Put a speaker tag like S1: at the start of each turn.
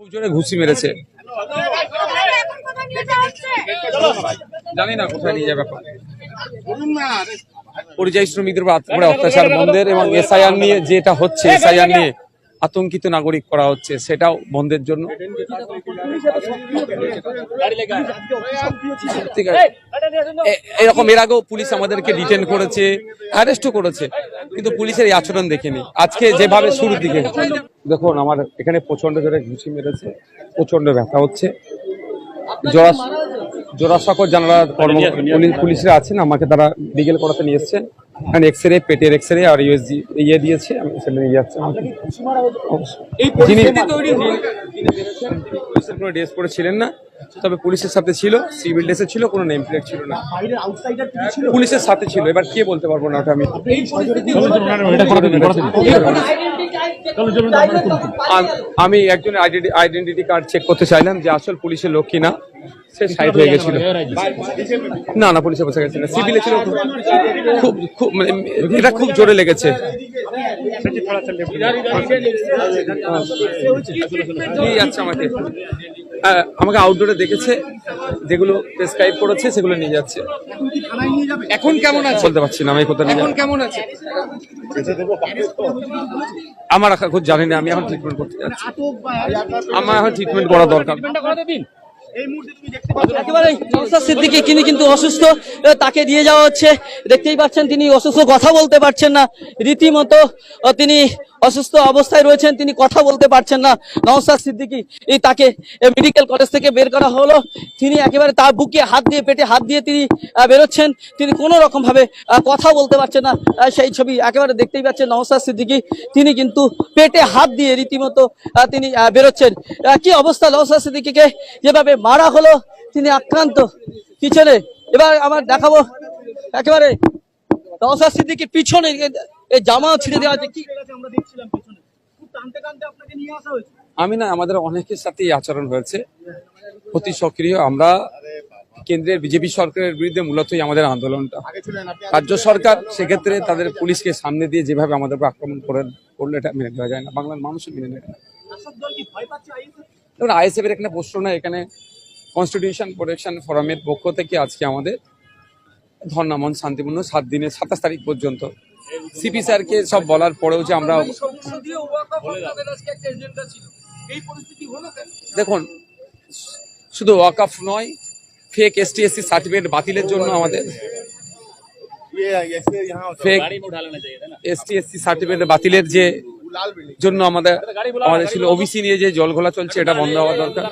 S1: খুব জোরে ঘুষি মেরেছে। জানি না কোথায় নিয়ে যাবে পরিযায়ী শ্রমিকদের অত্যাচার বন্ধের এবং এসআইআর নিয়ে যেটা হচ্ছে এসআইআর নিয়ে আতঙ্কিত নাগরিক করা হচ্ছে, সেটাও বন্ধের জন্য। এরকম এর আগেও পুলিশ আমাদেরকে ডিটেন করেছে অ্যারেস্টও করেছে, কিন্তু পুলিশের এই আচরণ দেখিনি। আজকে যেভাবে শুরুর দিকে। দেখুন, আমার এখানে প্রচণ্ড জোরে ঘুষি মেরেছে প্রচণ্ড ব্যথা হচ্ছে। জোড়া জোড়াসাঁকর জানালা কর্ম পুলিশরা আছেন আমাকে তারা লিগেল করাতে নিয়ে এসছেন এখানে এক্স রে পেটের এক্স রে আর ইউএসজি ইয়ে দিয়েছে আমি সেটা নিয়ে যাচ্ছি। এই পুলিশের কোনো ড্রেস পরে ছিলেন না তবে পুলিশের সাথে ছিল সিভিল ড্রেসে ছিল কোনো নেম প্লেট ছিল না। পুলিশের সাথে ছিল এবার কে বলতে পারব না ওটা আমি। আমি একজন আইডেন্টিটি কার্ড চেক করতে চাইলাম যে আসল পুলিশের লোক কিনা। সে সাইড হয়ে গেছিল। না না পুলিশে বসে গেছে না সিভিলে ছিল খুব খুব মানে এটা খুব জোরে লেগেছে। যাচ্ছে আমাকে? আমাকে আউটডোরে দেখেছে যেগুলো প্রেসক্রাইব করেছে সেগুলো নিয়ে যাচ্ছে।
S2: এখন কেমন আছে?
S1: বলতে পারছি না আমি কোথায়
S2: এখন কেমন আছে?
S1: আমার এখন জানি না আমি এখন ট্রিটমেন্ট করতে যাচ্ছি। আমার এখন ট্রিটমেন্ট করা দরকার।
S3: তিনি কিন্তু অসুস্থ তাকে দিয়ে যাওয়া হচ্ছে। দেখতেই পাচ্ছেন তিনি অসুস্থ, কথা বলতে পারছেন না। রীতিমতো তিনি অসুস্থ অবস্থায় রয়েছেন, তিনি কথা বলতে পারছেন না। নওশাদ সিদ্দিকী তাকে মেডিকেল কলেজ থেকে বের করা হলো। তিনি একেবারে তার বুকে হাত দিয়ে, পেটে হাত দিয়ে তিনি বেরোচ্ছেন। তিনি কোনো রকম ভাবে কথা বলতে পারছেন না সেই ছবি একেবারে দেখতেই পাচ্ছেন নওশাদ সিদ্দিকী। তিনি কিন্তু পেটে হাত দিয়ে রীতিমতো তিনি বেরোচ্ছেন। কি অবস্থা নওশাদ সিদ্দিকীকে? যেভাবে মারা হলো, তিনি আক্রান্ত। পিছনে, এবার আমার দেখাবো, একেবারে নওশাদ সিদ্দিকীর পিছনে এই জামা ছিঁড়ে দেওয়া আছে, কি?
S1: আমি না, আমাদের অনেকের সাথে আচরণ হয়েছে। অতি সক্রিয়। আমরা কেন্দ্রের বিজেপি সরকারের বিরুদ্ধে মূলতই আমাদের আন্দোলনটা। রাজ্য সরকার সেক্ষেত্রে তাদের পুলিশকে সামনে দিয়ে যেভাবে আমাদের উপর আক্রমণ করে করলে এটা মেনে নেওয়া যায় না। বাংলার মানুষও মেনে নেয় না। দেখুন আইএসএফ এর এখানে প্রশ্ন না এখানে কনস্টিটিউশন প্রোটেকশন ফোরামের পক্ষ থেকে আজকে আমাদের ধর্নামন শান্তিপূর্ণ সাত দিনের সাতাশ তারিখ পর্যন্ত। সিপি স্যারকে সব বলার পরেও যে আমরা দেখুন শুধু ওয়াকআফ নয় ফেক এসটি এসসি সার্টিফিকেট বাতিলের জন্য আমাদের ফেক এসটি এসসি সার্টিফিকেট বাতিলের যে জন্য আমাদের আমাদের ছিল ওবিসি নিয়ে যে জল ঘোলা চলছে এটা বন্ধ হওয়া দরকার।